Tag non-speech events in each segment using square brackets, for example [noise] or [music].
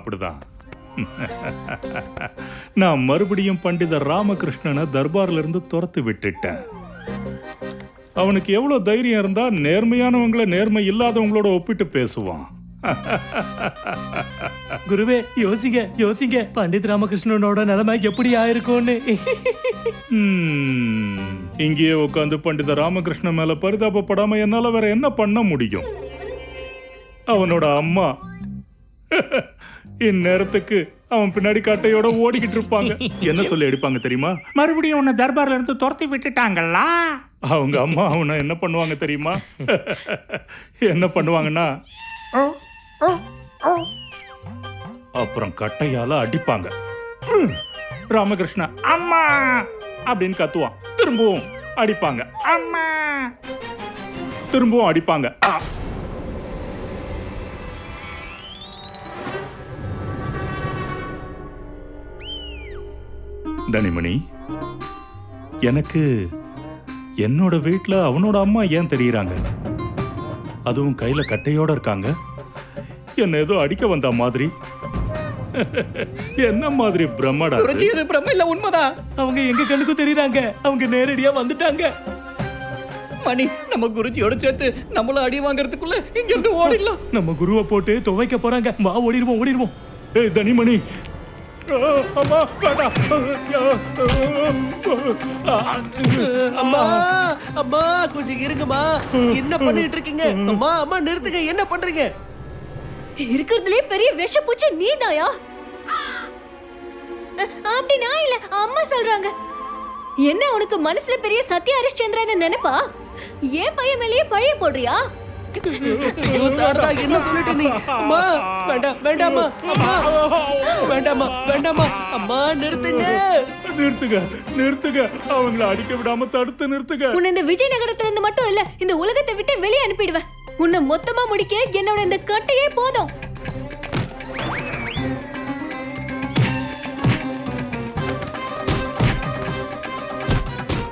அப்படிதான் நான் மறுபடியும் பண்டித ராமகிருஷ்ணனை தர்பார்ல இருந்து துரத்து விட்டுட்டேன். அவனுக்கு எவ்வளவு தைரியம் இருந்தா நேர்மையானவங்கள நேர்மை இல்லாதவங்களோட ஒப்பிட்டு பேசுவான். குருவே யோசிங்க யோசிங்க. பண்டித் ராமகிருஷ்ணனோட நிலைமை எப்படி ஆயிருக்கும்னு. இங்கேயே உட்காந்து பண்டித ராமகிருஷ்ணன் மேல பரிதாபப்படாம என்னால வேற என்ன பண்ண முடியும்? அவனோட அம்மா. இந்நேரத்துக்கு அவன் பின்னாடி கட்டையோட ஓடிக்கிட்டு இருப்பாங்க. என்ன சொல்லி எடுப்பாங்க தெரியுமா? மறுபடியும் உன்னை தர்பார்ல இருந்து துரத்தி விட்டுட்டாங்களா? அவங்க அம்மா அவனை என்ன பண்ணுவாங்க தெரியுமா? என்ன பண்ணுவாங்கன்னா அப்புறம் கட்டையால அடிப்பாங்க. ராமகிருஷ்ணா அம்மா! அப்படின்னு கத்துவான். திரும்பவும் அடிப்பாங்க. அம்மா! திரும்பவும் அடிப்பாங்க. தனிமணி எனக்கு என்னோட வீட்ல அவனோட அம்மா ஏன் தெரியறாங்க? அதுவும் கையில கட்டையோட இருக்காங்க. என்ன ஏதோ அடிக்க வந்த மாதிரி. என்ன மாதிரி பிரம்மடா இது பிரம்ம இல்ல உண்மைதான் அவங்க எங்க கண்ணுக்கும் தெரியறாங்க. அவங்க நேரடியா வந்துட்டாங்க. மணி நம்ம குருஜியோட சேர்த்து நம்மள அடி வாங்குறதுக்குள்ள இங்க இருந்து ஓடிடலாம். நம்ம குருவை போட்டு துவைக்க போறாங்க. வா ஓடிடுவோம் ஓடிடுவோம். ஏய் தனிமணி அம்மா வேண்டாம் அம்மா. அம்மா கொஞ்சம் இருங்கம்மா. என்ன பண்ணிட்டு இருக்கீங்க அம்மா அம்மா நிறுத்துங்க. என்ன பண்றீங்க? இருக்கிறதுலே பெரிய விஷப்பூச்சி நீதாயா? அ- அப்படி நான் இல்ல அம்மா சொல்றாங்க. என்ன உனக்கு மனசுல பெரிய சத்ய ஹரிஷ்சந்திரன் நினைப்பா? ஏன் பையன் மேலேயே பழிய போடுறியா? ஐயோ சாரதா என்ன சொல்லிட்டு நீ அம்மா வேண்டாம் வேண்டாம்மா அம்மா வேண்டாம்மா வேண்டாம்மா அம்மா நிறுத்துங்க. நிறுத்துங்க நிறுத்துங்க. அவங்கள அடிக்க விடாம தடுத்து நிறுத்துங்க. உன்னை இந்த விஜயநகரத்துல இருந்து மட்டும் இல்ல இந்த உலகத்தை விட்டு வெளியே அனுப்பிடுவேன். உன்னை மொத்தமா முடிக்க என்னோட இந்த கட்டையே போதும்.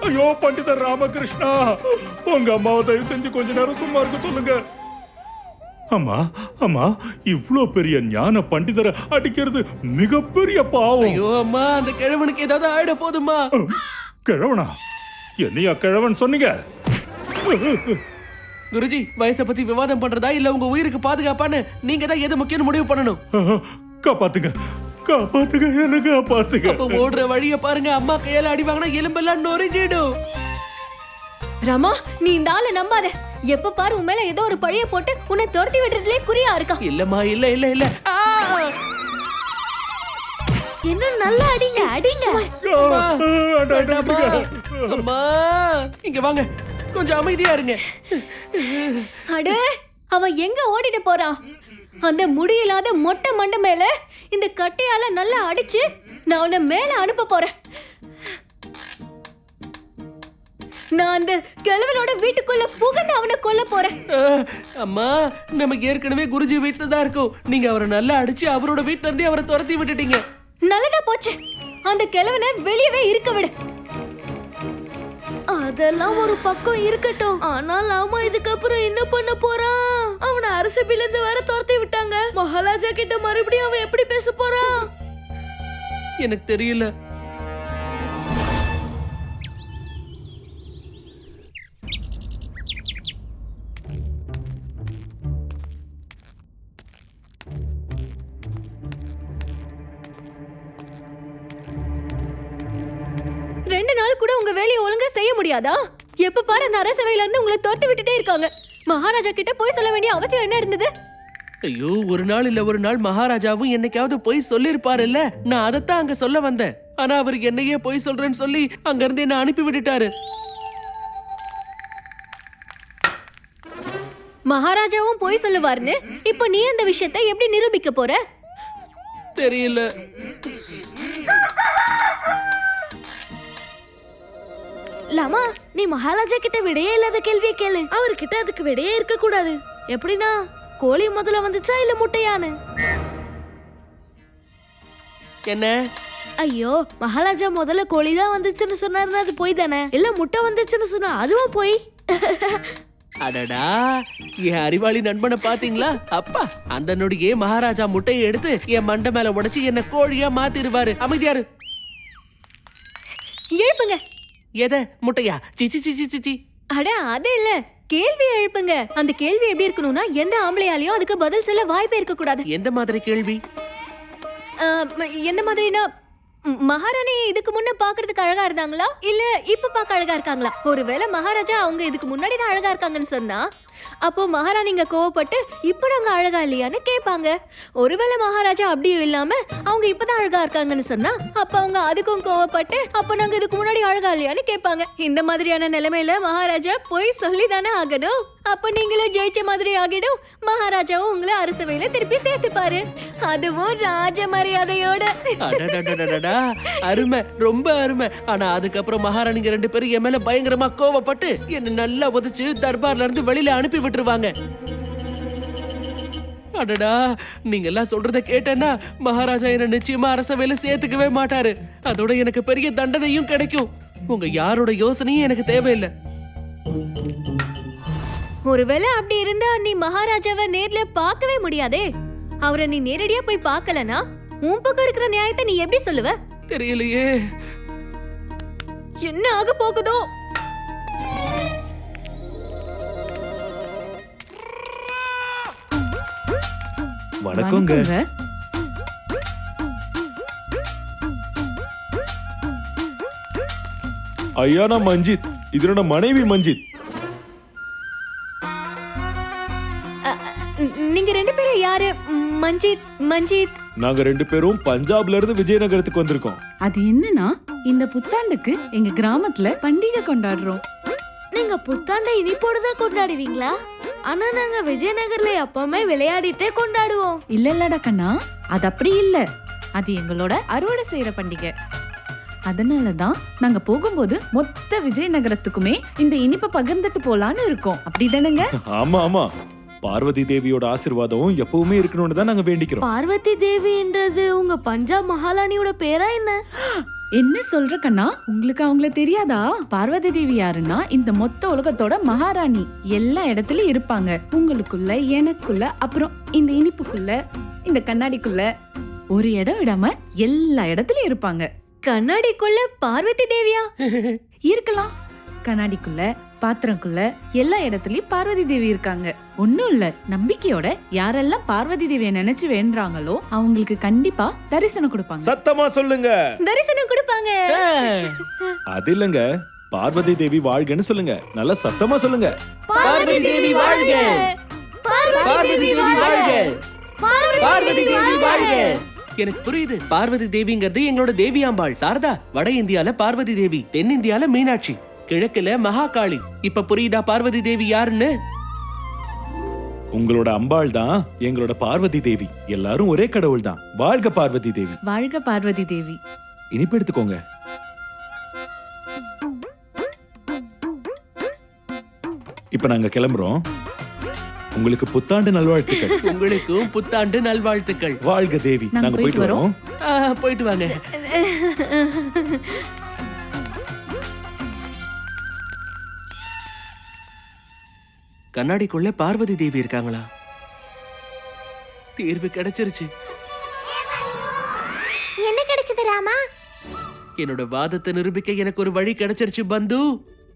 ஐயோ பண்டிதர் ராமகிருஷ்ணா. உங்க அம்மாவை தயவு செஞ்சு கொஞ்ச நேரம் சும்மா இருக்க சொல்லுங்க. அம்மா அம்மா இவ்ளோ பெரிய ஞான பண்டிதரை அடிக்கிறது மிகப்பெரிய பாவம். ஐயோ அம்மா அந்த கிழவனுக்கு ஏதாவது ஆயிட போதுமா கிழவனா? என்னையா கிழவன் சொன்னீங்க? குருஜி வயசை பத்தி விவாதம் பண்றதா இல்ல உங்க உயிருக்கு பாதுகாப்பான்னு நீங்க தான் எது முக்கியம் முடிவு பண்ணணும்? காப்பாத்துங்க. காப்பாத்துங்க என்ன காப்பாத்துங்க. அப்ப ஓடுற வழிய பாருங்க. அம்மா கையால அடி வாங்கினா எலும்பெல்லாம் நொறுங்கிடும். ரமா நீ இந்த ஆளை நம்பாத. எப்ப பாரு உன் மேல ஏதோ ஒரு பழிய போட்டு உன்னை துரத்தி விடுறதுலே குறியா இருக்கான் இல்லம்மா இல்ல இல்ல இல்ல! இன்னும் நல்லா அடிங்க அடிங்க. அம்மா இங்க வாங்க. கொஞ்சம் அமைதியா இருங்க. அடே அவன் எங்க ஓடிட்டு போறான்? அந்த முடியில்லாத மொட்டை மண்டை மேல இந்த கட்டையால நல்லா அடிச்சு நான் அவனை மேல அனுப்ப போறேன். நான் அந்த கிழவனோட வீட்டுக்குள்ள புகுந்து அவனை கொல்ல போறேன். அம்மா நமக்கு ஏற்கனவே குருஜி வீட்டுல தான் இருக்கும். நீங்க அவரை நல்லா அடிச்சு அவரோட வீட்டுல இருந்தே அவரை துரத்தி விட்டுட்டீங்க. நல்லதா போச்சு. அந்த கிழவனை வெளியவே இருக்க விடு. அதெல்லாம் ஒரு பக்கம் இருக்கட்டும். ஆனால் அவன் இதுக்கப்புறம் என்ன பண்ண போறான் அவனை அரசபில இருந்து வேற துரத்தி விட்டாங்க. மகாராஜா கிட்ட மறுபடியும் அவன் எப்படி பேச போறான் எனக்கு தெரியல. கூட உங்க வேலையை ஒழுங்கா செய்ய முடியாதா? எப்ப பாரு அந்த அரசவையில இருந்து உங்களை துரத்தி விட்டுட்டே இருக்காங்க. மகாராஜா கிட்ட போய் சொல்ல வேண்டிய அவசியம் என்ன இருந்தது? ஐயோ ஒரு நாள் இல்ல ஒரு நாள் மகாராஜாவும் என்னைக்காவது போய் சொல்லிருப்பாருல்ல நான் அதைத்தான் அங்க சொல்ல வந்தேன். ஆனா அவர் என்னையே போய் சொல்றேன்னு சொல்லி அங்க இருந்து என்ன அனுப்பி விட்டுட்டாரு. மகாராஜாவும் போய் சொல்லுவாருன்னு? இப்போ நீ அந்த விஷயத்தை எப்படி நிரூபிக்க போற? தெரியல. லாமா நீ மகாராஜா கிட்ட விடையே இல்லாத கேள்வியை கேளு. அவர்கிட்ட அதுக்கு விடையே இருக்க கூடாது எப்படின்னா கோழி முதல்ல வந்துச்சா இல்ல முட்டையான்னு என்ன? ஐயோ மகாராஜா முதல்ல கோழி தான் வந்துச்சுன்னு சொன்னாருன்னா அது போய் தானே? இல்ல முட்டை வந்துச்சுன்னு சொன்னா அதுவும் போய்? அடடா என் அறிவாளி நண்பனை பாத்தீங்களா அப்பா அந்த நொடியே மகாராஜா முட்டையை எடுத்து என் மண்டை மேல உடைச்சு என்ன கோழியா மாத்திருவாரு அமைதியாரு எழுப்புங்க. எதை? முட்டையா? சிச்சி சிச்சி சிச்சி அட அது இல்ல. கேள்வி எழுப்புங்க. அந்த கேள்வி எப்படி இருக்கணும்னா எந்த ஆம்பளையாலையும் அதுக்கு பதில் சொல்ல வாய்ப்பே இருக்க கூடாது எந்த மாதிரி கேள்வி? எந்த மாதிரினா மகாராணி இதுக்கு முன்ன பாக்குறதுக்கு அழகா இருந்தாங்களா? இல்ல இப்ப பார்க்க அழகா இருக்காங்களா? ஒருவேளை மகாராஜா அவங்க இதுக்கு முன்னாடி தான் அழகா இருக்காங்கன்னு சொன்னா? அப்போ மகாராணிங்க கோவப்பட்டு இப்போ நாங்க அழகா இல்லையான்னு கேட்பாங்க. ஒருவேளை மகாராஜா அப்படியும் இல்லாம அவங்க இப்பதான் அழகா இருக்காங்கன்னு சொன்னா அப்ப அவங்க அதுக்கும் கோவப்பட்டு அப்ப நாங்க இதுக்கு முன்னாடி அழகா இல்லையான்னு கேட்பாங்க. இந்த மாதிரியான நிலைமையில மகாராஜா போய் சொல்லி தானே ஆகணும். அப்ப நீங்களும் ஜெயிச்ச மாதிரி ஆகிடும். மகாராஜாவும் உங்களை அரசவையில திருப்பி சேர்த்துப்பாரு. அதுவும் ராஜ மரியாதையோட. அடடடடடடா. அருமை. ரொம்ப அருமை. ஆனா அதுக்கப்புறம் மகாராணிங்க ரெண்டு பேரும் என் மேல பயங்கரமா கோவப்பட்டு என்ன நல்லா உதைச்சு தர்பார்ல இருந்து வெளியில அனுப்பி விட்டுருவாங்க. அடடா. நீங்க எல்லாம் சொல்றத கேட்டேன்னா மகாராஜா என்ன நிச்சயமா அரசவையில சேர்த்துக்கவே மாட்டாரு. அதோட எனக்கு பெரிய தண்டனையும் கிடைக்கும். உங்க யாரோட யோசனையும் எனக்கு தேவையில்லை. ஒருவேளை அப்படி இருந்தா நீ மகாராஜாவை நேர்ல பார்க்கவே முடியாதே. அவரை நீ நேரடியா போய் பார்க்கலனா உன் பக்கம் இருக்கிற நியாயத்தை நீ எப்படி சொல்லுவ? தெரியலையே. என்ன ஆக போகுதோ? வணக்கங்க. ஐயா நான் மஞ்சித். இது என்னோட மனைவி மஞ்சித். மஞ்சித் மஞ்சித். நாங்க ரெண்டு பேரும் பஞ்சாப்ல இருந்து விஜயநகரத்துக்கு வந்திருக்கோம். அது என்னன்னா இந்த புத்தாண்டுக்கு எங்க கிராமத்துல பண்டிகை கொண்டாடுறோம். நீங்க புத்தாண்டை இனிப்போடு தான் கொண்டாடுவீங்களா? ஆனா நாங்க விஜயநகர்ல எப்பவுமே விளையாடிட்டே கொண்டாடுவோம். இல்ல இல்லடா கண்ணா அது அப்படி இல்ல. அது எங்களோட அறுவடை செய்யற பண்டிகை. அதனால தான் நாங்க போகும்போது மொத்த விஜயநகரத்துக்குமே இந்த இனிப்பை பகிர்ந்துட்டு போலான்னு இருக்கோம். அப்படிதானேங்க? ஆமா ஆமா. பார்வதி தேவியோட ஆசீர்வாதம் எப்பவுமே இருக்கணும்னு தான் நாங்க வேண்டிக்கிறோம். பார்வதி தேவின்றது உங்க பஞ்சாப் மகாராணியோட பேரா என்ன? என்ன சொல்ற கண்ணா? உங்களுக்கு அவங்கள தெரியாதா? பார்வதி தேவி யாருன்னா இந்த மொத்த உலகத்தோட மகாராணி. எல்லா இடத்துலயும் இருப்பாங்க. உங்களுக்குள்ள எனக்குள்ள அப்புறம் இந்த இனிப்புக்குள்ள இந்த கண்ணாடிக்குள்ள ஒரு இடம் விடாம எல்லா இடத்துலயும் இருப்பாங்க. கண்ணாடிக்குள்ள பார்வதி தேவியா? இருக்கலாம். கண்ணாடிக்குள்ள பாத்திரக்குள்ள எல்லா இடத்துலயும் பார்வதி தேவி இருக்காங்க. ஒண்ணும் இல்ல நம்பிக்கையோட யாரெல்லாம் பார்வதி தேவியை நினைச்சு வேண்டுறாங்களோ அவங்களுக்கு கண்டிப்பா தரிசனம் கொடுப்பாங்க. சத்தமா சொல்லுங்க. தரிசனம் கொடுப்பாங்க. அது இல்லங்க பார்வதி தேவி வாழ்கன்னு சொல்லுங்க. நல்லா சத்தமா சொல்லுங்க. பார்வதி தேவி வாழ்க. பார்வதி தேவி வாழ்க. பார்வதி தேவி வாழ்க. எனக்கு புரியுது. பார்வதி தேவிங்கிறது எங்களோட தேவியாம்பாள். சாரதா வட இந்தியால பார்வதி தேவி தென்னிந்தியால மீனாட்சி. கிழக்குல மகாகாளி. இப்ப புரியுதா பார்வதி தேவி யாருன்னு? உங்களோட அம்பாள் தான் எங்களோட பார்வதி தேவி. எல்லாரும் ஒரே கடவுள் தான். வாழ்க பார்வதி தேவி. வாழ்க பார்வதி தேவி. இனிப்பு எடுத்துக்கோங்க. இப்ப நாங்க கிளம்புறோம். உங்களுக்கு புத்தாண்டு நல்வாழ்த்துக்கள். [laughs] உங்களுக்கும் புத்தாண்டு நல்வாழ்த்துக்கள். வாழ்க தேவி. நாங்க போயிட்டு போயிட்டு வரோம். ஆ, போயிட்டு வாங்க. [laughs] கண்ணாடிக்குள்ள பார்வதி தேவி இருக்காங்களா? தீர்வு கிடைச்சிருச்சு. என்ன கிடைச்சது ராமா? என்னோட வாதத்தை நிரூபிக்க எனக்கு ஒரு வழி கிடைச்சிருச்சு பந்து.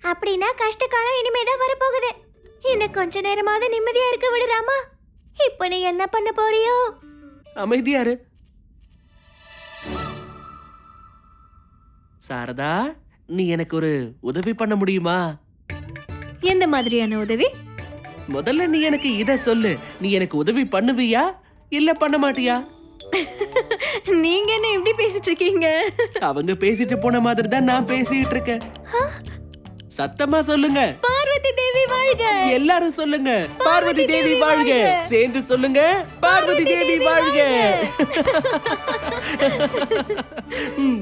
அப்படின்னா கஷ்ட காலம் இனிமேதான் வரப்போகுது. இன்னும் கொஞ்ச நேரமாவது நிம்மதியா இருக்க விடு ராமா. இப்போ நீ என்ன பண்ண போறியோ? அமைதியாரு. சாரதா நீ எனக்கு ஒரு உதவி பண்ண முடியுமா? எந்த மாதிரியான உதவி? முதல்ல நீ எனக்கு இத சொல்லு. நீ எனக்கு உதவி பண்ணுவியா? இல்ல பண்ண மாட்டியா? [laughs] நீங்க என்ன இப்படி பேசிட்டு இருக்கீங்க? அவங்க பேசிட்டு போன மாதிரி தான் நான் பேசிட்டு இருக்கேன். சத்தமா சொல்லுங்க. பார்வதி தேவி வாழ்க. எல்லாரும் சொல்லுங்க. பார்வதி தேவி வாழ்க. சேர்ந்து சொல்லுங்க. பார்வதி தேவி வாழ்க. [laughs] [laughs]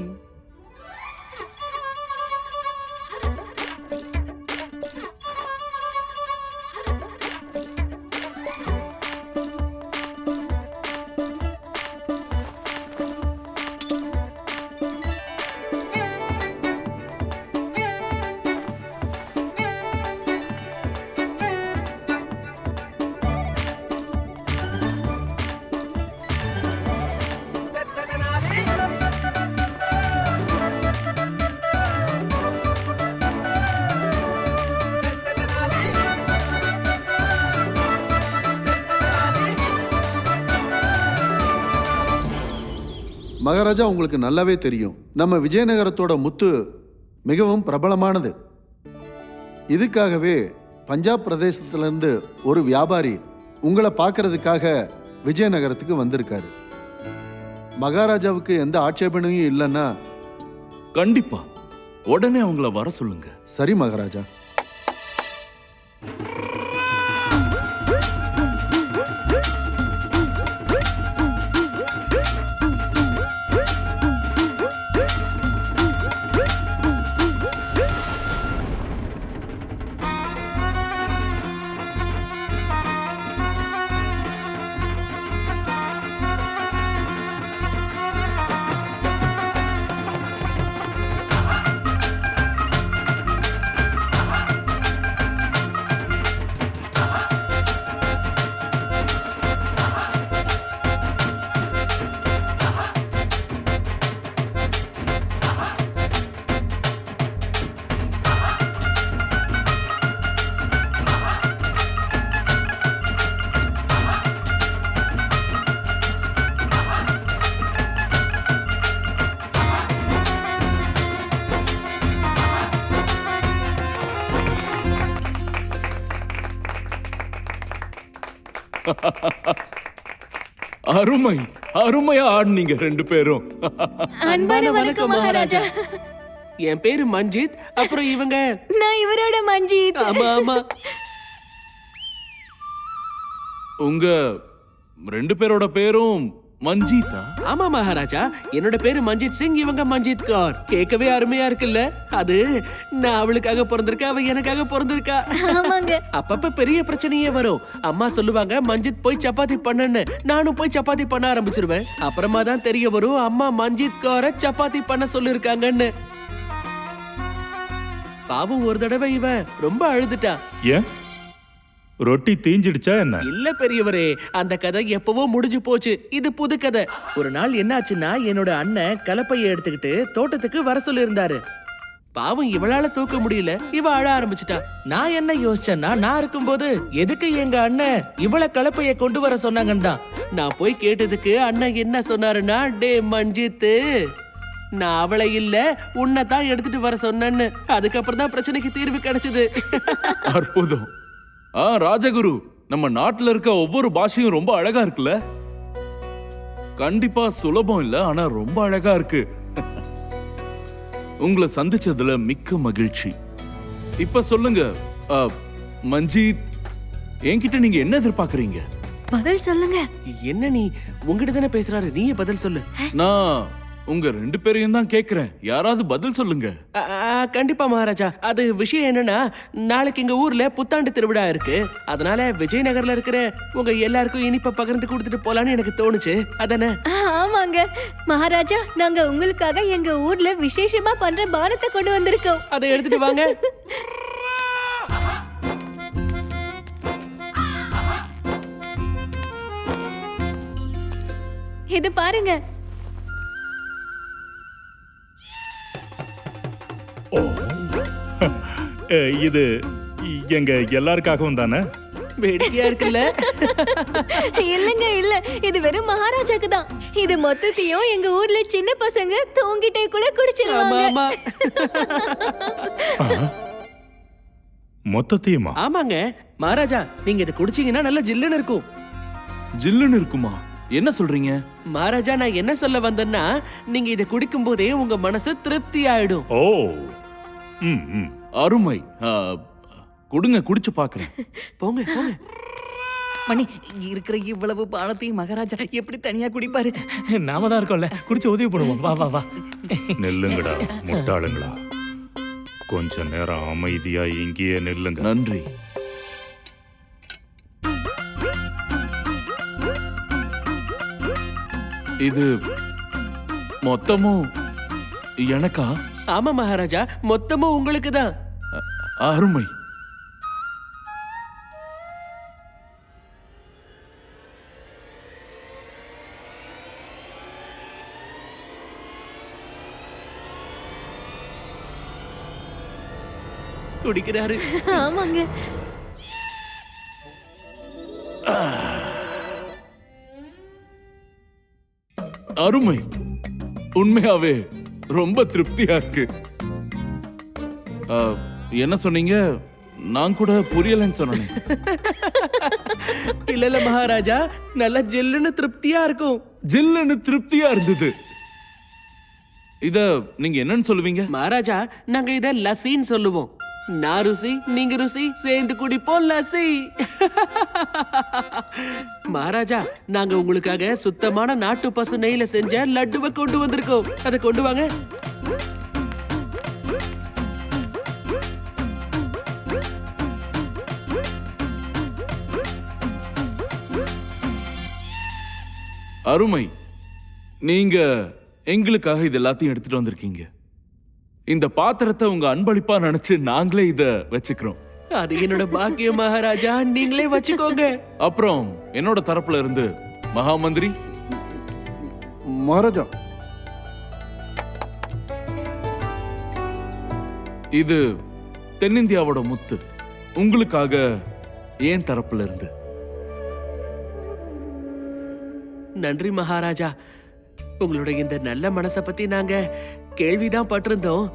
மகாராஜா உங்களுக்கு நல்லாவே தெரியும். நம்ம விஜயநகரத்தோட முத்து மிகவும் பிரபலமானது. இதுக்காகவே பஞ்சாப் பிரதேசத்திலிருந்து ஒரு வியாபாரி உங்களை பார்க்கறதுக்காக விஜயநகரத்துக்கு வந்திருக்காரு. மகாராஜாவுக்கு எந்த ஆட்சேபனையும் இல்லைன்னா கண்டிப்பா. உடனே அவங்கள வர சொல்லுங்க. சரி மகாராஜா. [laughs] அருமை அருமையா ஆடுனீங்க ரெண்டு பேரும். அன்பான வணக்கம் மகாராஜா. என் பேரு மஞ்சித் அப்புறம் இவங்க? நான் இவரோட மஞ்சித். ஆமா ஆமா. உங்க ரெண்டு பேரோட பேரும் மஞ்சீதா ஆமா மகாராஜா என்னோட பேரு மஞ்சித் சிங் இவங்க மஞ்சித் கௌர். கேட்கவே அருமையா இருக்குல்ல? அது நான் அவளுக்காக பிறந்திருக்கேன் அவ எனக்காக பிறந்திருக்கா? ஆமாங்க. அப்பப்ப பெரிய பிரச்சனையே வரும். அம்மா சொல்லுவாங்க மஞ்சித் போய் சப்பாத்தி பண்ணுன்னு. நானும் போய் சப்பாத்தி பண்ண ஆரம்பிச்சிருவேன். அப்புறமா தான் தெரிய வரும் அம்மா மஞ்சித் கௌர சப்பாத்தி பண்ண சொல்லிருக்காங்கன்னு. பாவம் ஒரு தடவை இவ ரொம்ப அழுதுட்டா. ஏன்? ரொட்டி தீஞ்சிடுச்சா என்ன? இல்ல பெரியவரே அந்த கதை எப்பவோ முடிஞ்சு போச்சு. இது புது கதை. ஒரு நாள் என்னாச்சுன்னா என்னோட அண்ணன் கலப்பைய எடுத்துக்கிட்டு தோட்டத்துக்கு வர சொல்லியிருந்தாரு. பாவம் இவளால தூக்க முடியல. இவ அழ ஆரம்பிச்சிட்டா. நான் என்ன யோசிச்சேன்னா நான் இருக்கும்போது எதுக்கு எங்க அண்ணன் இவள கலப்பைய கொண்டு வர சொன்னாங்கன்னு நான் போய் கேட்டதுக்கு அண்ணன் என்ன சொன்னாருன்னா டே மஞ்சித்து நான் அவளை இல்ல உன்னை தான் எடுத்துட்டு வர சொன்னேன்னு. அதுக்கப்புறம் தான் பிரச்சனைக்கு தீர்வு கிடைச்சது. அற்புதம். ஆ ராஜகுரு. நம்ம நாட்டுல இருக்க ஒவ்வொரு பாஷையும் ரொம்ப அழகா இருக்குல்ல? கண்டிப்பா சுலபம் இல்ல ஆனா ரொம்ப அழகா இருக்கு. உங்களை சந்திச்சதுல மிக்க மகிழ்ச்சி. இப்ப சொல்லுங்க மஞ்சீத் என்கிட்ட நீங்க என்ன எதிர்பார்க்கறீங்க? பதில் சொல்லுங்க. என்ன நீ உங்ககிட்ட தானே பேசுறாரு நீயே பதில் சொல்லு. நான் உங்க ரெண்டு பேரையும் தான் கேக்குறேன். யாராவது பதில் சொல்லுங்க. கண்டிப்பா மகாராஜா. அது விஷயம் என்னன்னா நாளைக்கு எங்க ஊர்ல புத்தாண்டு திருவிழா இருக்கு. அதனால விஜயநகர்ல இருக்கிற உங்க எல்லாருக்கும் இனிப்ப பகிர்ந்து கொடுத்துட்டு போலான்னு எனக்கு தோணுச்சு. அதானே? ஆமாங்க. மகாராஜா நாங்க உங்களுக்காக எங்க ஊர்ல விசேஷமா பண்ற பானத்தை கொண்டு வந்திருக்கோம். அதை எடுத்துட்டு வாங்க. இது பாருங்க இது எங்க எல்லாருக்காகவும் தானே? வேடிக்கையா இருக்குல்ல? இல்லங்க இல்ல. இது வெறும் மகாராஜாக்கு தான். இது மொத்தத்தையும் எங்க ஊர்ல சின்ன பசங்க தூங்கிட்டே கூட குடிச்சிருவாங்க. மொத்தத்தையுமா? ஆமாங்க. மகாராஜா நீங்க இதை குடிச்சீங்கன்னா நல்ல ஜில்லுன்னு இருக்கும். ஜில்லுன்னு இருக்குமா? என்ன சொல்றீங்க? மகாராஜா நான் என்ன சொல்ல வந்தேன்னா நீங்க இதை குடிக்கும் போதே உங்க மனசு திருப்தி ஆயிடும் ஓ. அருமை. ஆ, கொடுங்க குடிச்சு பார்க்கறேன் போங்க போங்க. மணி இங்க இருக்கிற இவ்வளவு பானத்தையும் மகாராஜா எப்படி தனியா குடிப்பாரு? நாம தான் இருக்கோம்ல. குடிச்சு உதவி பண்ணுவோம் வா வா வா. நெல்லுங்கடா முட்டாளுங்களா? கொஞ்ச நேரம் அமைதியா இங்கேயே நெல்லுங்க. நன்றி. இது மொத்தமும் எனக்கா? ஆமா மகாராஜா மொத்தமும் உங்களுக்கு தான் அருமை. குடிக்கிறாரு. ஆமாங்க. அருமை. உண்மையாவே ரொம்ப திருப்தியா இருக்கு. ஆ, என்ன சொன்னீங்க? நான் கூட புரியலன்னு சொன்னேன். [laughs] இல்ல இல்ல மகாராஜா நல்லா ஜில்லுன்னு திருப்தியா இருக்கும். ஜில்லுன்னு திருப்தியா இருந்தது. இத நீங்க என்னன்னு சொல்லுவீங்க? மகாராஜா நாங்க இத லஸ்ஸின்னு சொல்லுவோம். நான் ருசி நீங்க ருசி சேர்ந்து குடிப்போம் லசி மகாராஜா நாங்க உங்களுக்காக சுத்தமான நாட்டு பசு நெய்ல செஞ்ச லட்டுவை கொண்டு வந்திருக்கோம். அதை கொண்டு வாங்க. அருமை நீங்க எங்களுக்காக இது எல்லாத்தையும் எடுத்துட்டு வந்திருக்கீங்க. இந்த பாத்திரத்தை உங்க அன்பளிப்பா நினைச்சு நாங்களே இத வச்சுக்கிறோம். அது என்னோட பாக்கியம் மகாராஜா. நீங்களே வச்சுக்கோங்க. அப்புறம் என்னோட தரப்புல இருந்து மகாமந்திரி. மகாராஜா. இது தென்னிந்தியாவோட முத்து. உங்களுக்காக ஏன் தரப்புல இருந்து? நன்றி மகாராஜா. உங்களோட இந்த நல்ல மனசை பத்தி நாங்க கேள்விதான் பட்டிருந்தோம்.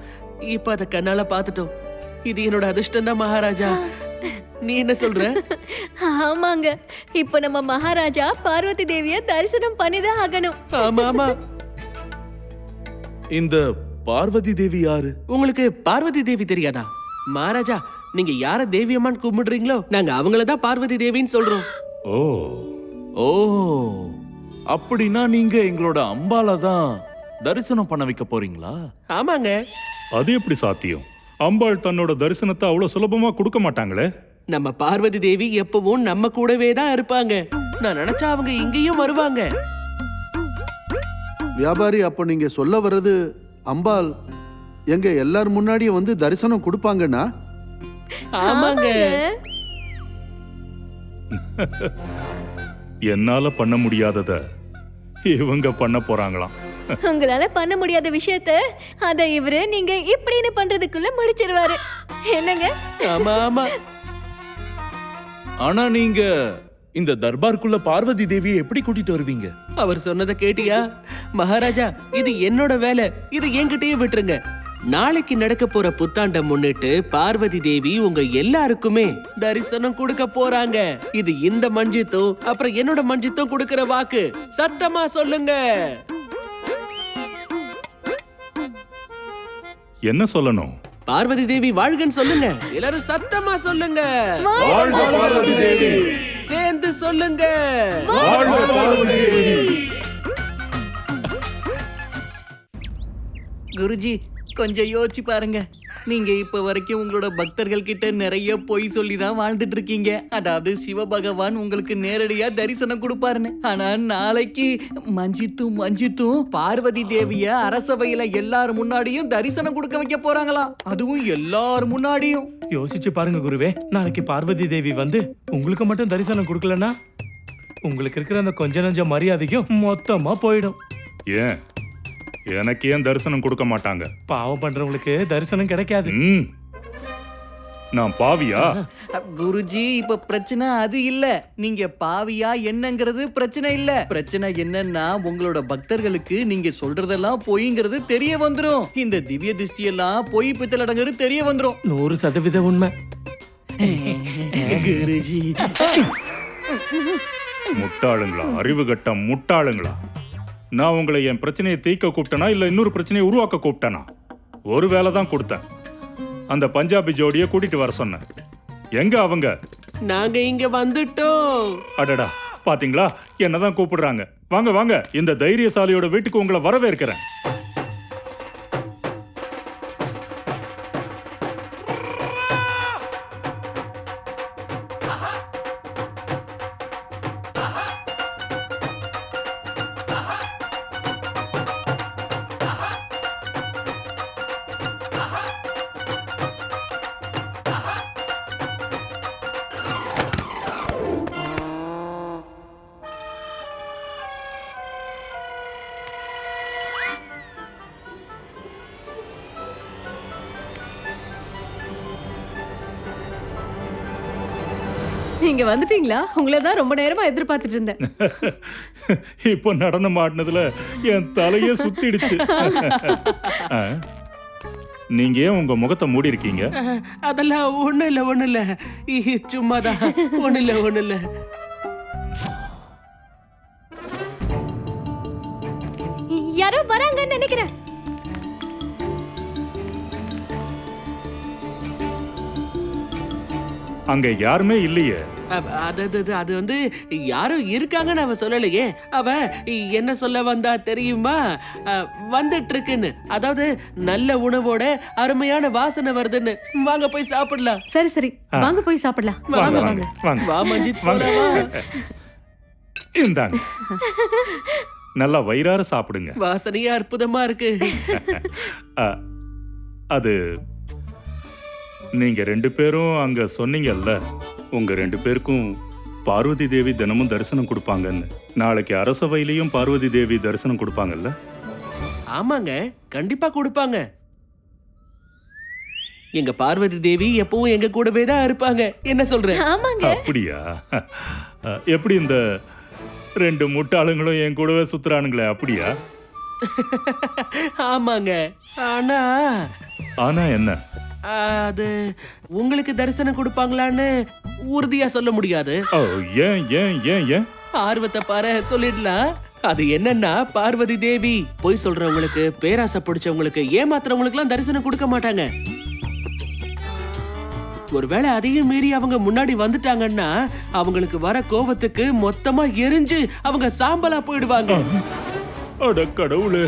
இப்ப அத கண்ணால பாத்துட்டோம் இது என்னோட அதிர்ஷ்டம் தான் மகாராஜா. நீ என்ன சொல்ற? ஆமாங்க. இப்போ நம்ம மகாராஜா பார்வதி தேவிய தரிசனம் பண்ணிதான் ஆகணும். ஆமா ஆமா. இந்த பார்வதி தேவி யாரு? உங்களுக்கு பார்வதி தேவி தெரியாதா? மகாராஜா நீங்க யார தேவி அம்மான்னு கும்பிடுறீங்களோ நாங்க அவங்கள தான் பார்வதி தேவின்னு சொல்றோம். ஓ. ஓ. அப்படின்னா நீங்க எங்களோட அம்பால தான் தரிசனம் பண்ண வைக்க போறீங்களா? ஆமாங்க. அது எப்படி சாத்தியம்? அம்பாள் தன்னோட தரிசனத்தை அவ்வளவு சுலபமா கொடுக்க மாட்டாங்களே? நம்ம பார்வதி தேவி எப்பவும் நம்ம கூடவே தான் இருப்பாங்க. நான் நினைச்சா அவங்க இங்கேயும் வருவாங்க. வியாபாரி அப்போ நீங்க சொல்ல வர்றது அம்பாள் எங்க எல்லார் முன்னாடியும் வந்து தரிசனம் கொடுப்பாங்கன்னா? ஆமாங்க. என்னால பண்ண முடியாதத இவங்க பண்ண போறாங்களாம். உங்களால பண்ண முடியாத விஷயத்த அத இவரு நீங்க இப்படின்னு பண்றதுக்குள்ள முடிச்சிருவாரு. என்னங்க? ஆமா ஆமா. ஆனா நீங்க இந்த தர்பாருக்குள்ள பார்வதி தேவியை எப்படி கூட்டிட்டு வருவீங்க? அவர் சொன்னதை கேட்டியா? மகாராஜா இது என்னோட வேலை. இது என்கிட்டயே விட்டுருங்க. நாளைக்கு நடக்க போற புத்தாண்ட முன்னிட்டு பார்வதி தேவி உங்க எல்லாருக்குமே தரிசனம் கொடுக்க போறாங்க. இது இந்த மஞ்சித்தும் அப்புறம் என்னோட மஞ்சித்தும் கொடுக்கிற வாக்கு. சத்தமா சொல்லுங்க. என்ன சொல்லணும்? பார்வதி தேவி வாழ்கன்னு சொல்லுங்க. எல்லாரும் சத்தமா சொல்லுங்க. சேர்ந்து சொல்லுங்க. குருஜி கொஞ்சம் யோசிச்சு பாருங்க. நீங்க இப்ப வரைக்கும் உங்களோட பக்தர்கள் கிட்ட நிறைய பொய் சொல்லி தான் வாழ்ந்துட்டு இருக்கீங்க அதாவது சிவபகவான் உங்களுக்கு நேரடியா தரிசனம் கொடுப்பாருன்னு. ஆனா நாளைக்கு மஞ்சித்தும் மஞ்சித்தும் பார்வதி தேவிய அரசவையில எல்லார் முன்னாடியும் தரிசனம் கொடுக்க வைக்க போறாங்களாம் அதுவும் எல்லார் முன்னாடியும். யோசிச்சு பாருங்க குருவே நாளைக்கு பார்வதி தேவி வந்து உங்களுக்கு மட்டும் தரிசனம் கொடுக்கலன்னா உங்களுக்கு இருக்கிற அந்த கொஞ்ச நஞ்ச மரியாதைக்கும் மொத்தமா போயிடும். ஏன்? எனக்கு ஏன் தரிசனம் கொடுக்க மாட்டாங்க. பாவம் பண்றவங்களுக்கு தரிசனம் கிடைக்காது. ம். நான் பாவியா? குருஜி இப்ப பிரச்சனை அது இல்ல. நீங்க பாவியா என்னங்கிறது பிரச்சனை இல்ல. பிரச்சனை என்னன்னா உங்களோட பக்தர்களுக்கு நீங்க சொல்றதெல்லாம் பொய்ங்கிறது தெரிய வந்துரும். இந்த திவ்ய திருஷ்டி எல்லாம் பொய் பித்தலடங்கிறது தெரிய வந்துரும். நூறு சதவீத உண்மை. குருஜி. முட்டாளுங்களா? அறிவு கட்ட முட்டாளுங்களா? நான் உங்களை என் பிரச்சனையை தீர்க்க கூப்பிட்டனா இல்ல இன்னொரு பிரச்சனையை உருவாக்க கூப்பிட்டனா? ஒரு வேலை தான் கொடுத்தேன். அந்த பஞ்சாபி ஜோடியை கூட்டிட்டு வர சொன்னேன். எங்க அவங்க? நாங்க இங்க வந்துட்டோம். அடடா பாத்தீங்களா? என்னதான் கூப்பிடுறாங்க. வாங்க வாங்க இந்த தைரியசாலியோட வீட்டுக்கு உங்களை வரவேற்கிறேன். நீங்க வந்துட்டீங்களா? உங்களை தான் ரொம்ப நேரமா எதிர்பார்த்துட்டு இருந்தேன். [laughs] இப்போ நடனம் ஆடினதுல என் தலையே சுத்திடுச்சு? நீங்க ஏன் உங்க முகத்தை மூடி இருக்கீங்க? அதெல்லாம் ஒண்ணும் இல்ல ஒண்ணும் இல்ல. சும்மாதான். ஒண்ணும் இல்ல ஒண்ணும் இல்ல. யாரோ வராங்கன்னு நினைக்கிறேன். அங்க யாருமே இல்லையே. அது அது- அது- வந்து யாரும் இருக்காங்கன்னு அவ சொல்லலையே. அவ என்ன சொல்ல வந்தா தெரியுமா? வந்துட்டு இருக்குன்னு அதாவது நல்ல உணவோட அருமையான வாசனை வருதுன்னு. வாங்க போய் சாப்பிடலாம். சரி சரி. வாங்க போய் சாப்பிடலாம். வாங்க வாங்க வா மஞ்சித். இந்தாங்க. நல்லா வயிறார சாப்பிடுங்க. வாசனையா அற்புதமா இருக்கு. அது நீங்க ரெண்டு பேரும் அங்க சொன்னீங்கல்ல. உங்க ரெண்டு பேருக்கும் பார்வதி தேவி தினமும் தரிசனம் கொடுப்பாங்கன்னு. நாளைக்கு அரசவையிலையும் பார்வதி தேவி தரிசனம் கொடுப்பாங்கல்ல? ஆமாங்க கண்டிப்பா கொடுப்பாங்க. எங்க பார்வதி தேவி எப்பவும் எங்க கூடவே தான் இருப்பாங்க. என்ன சொல்ற? ஆமாங்க. அப்படியா? எப்படி இந்த ரெண்டு முட்டாளுங்களும் என் கூடவே சுத்துறானுங்களே அப்படியா? ஆமாங்க. ஆனா ஆனா என்ன? அது உங்களுக்கு தரிசனம் கொடுப்பாங்களான்னு உறுதியா சொல்ல முடியாது. ஏன் ஏன் ஏன் ஏன்? ஆர்வத்தை பாரு சொல்லிடலாம் அது என்னன்னா பார்வதி தேவி பொய் சொல்றவங்களுக்கு பேராசை பிடிச்சவங்களுக்கு ஏமாத்துறவங்களுக்கு எல்லாம் தரிசனம் கொடுக்க மாட்டாங்க. ஒருவேளை அதையும் மீறி அவங்க முன்னாடி வந்துட்டாங்கன்னா அவங்களுக்கு வர கோவத்துக்கு மொத்தமா எரிஞ்சு அவங்க சாம்பலா போயிடுவாங்க. அட கடவுளே.